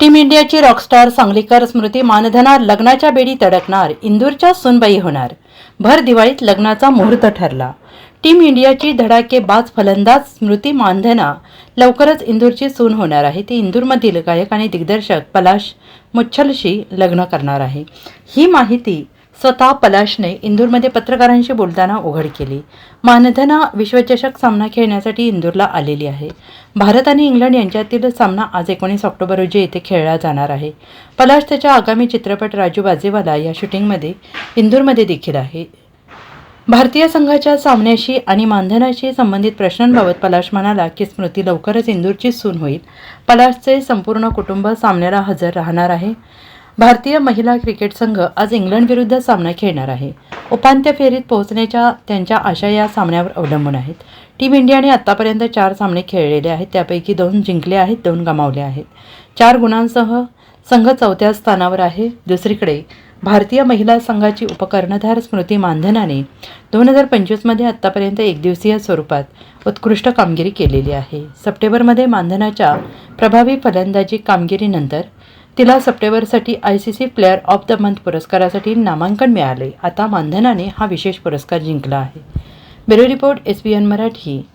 Team इंडियाची Rockstar Sanglikar स्मृती मानधनार लग्नाच्या बेडी तडकणार इंदूरच्या सुनबाई होणार. भर दिवाळीत लग्नाचा मुहूर्त ठरला. टीम इंडियाची धडाकेबाज फलंदाज स्मृती मानधना लवकरच इंदूरची सून होणार आहे. ती इंदूरमधील गायक आणि दिग्दर्शक पलाश मुच्छलशी लग्न करणार आहे. ही माहिती स्वतः पलाशने इंदूरमध्ये पत्रकारांशी बोलताना उघड केली. मानधना विश्वचषक सामना खेळण्यासाठी इंदूरला आलेली आहे. भारत आणि इंग्लंड यांच्यातील सामना आज एकोणीस ऑक्टोबर रोजी येथे खेळला जाणार आहे. पलाश त्याच्या आगामी चित्रपट राजू बाजेवाला या शूटिंगमध्ये इंदूरमध्ये देखील आहे. भारतीय संघाच्या सामन्याशी आणि मानधनाशी संबंधित प्रश्नांबाबत पलाश म्हणाला की स्मृती लवकरच इंदूरची सून होईल. पलाशचे संपूर्ण कुटुंब सामन्याला हजर राहणार आहे. भारतीय महिला क्रिकेट संघ आज इंग्लंडविरुद्ध सामना खेळणार आहे. उपांत्य फेरीत पोहोचण्याच्या त्यांच्या आशा या सामन्यावर अवलंबून आहेत. टीम इंडियाने आत्तापर्यंत चार सामने खेळलेले आहेत. त्यापैकी दोन जिंकले आहेत दोन गमावले आहेत. चार गुणांसह संघ चौथ्या स्थानावर आहे. दुसरीकडे भारतीय महिला संघाची उपकर्णधार स्मृती मानधनाने दोन हजार पंचवीसमध्ये आत्तापर्यंत एकदिवसीय स्वरूपात उत्कृष्ट कामगिरी केलेली आहे. सप्टेंबरमध्ये मानधनाच्या प्रभावी फलंदाजी कामगिरीनंतर तिला सप्टेंबरसाठी I C C player of the month पुरस्कारासाठी नामांकन मिळाले. आता मानधनाने हा विशेष पुरस्कार जिंकला आहे. Bureau report S B N Marathi.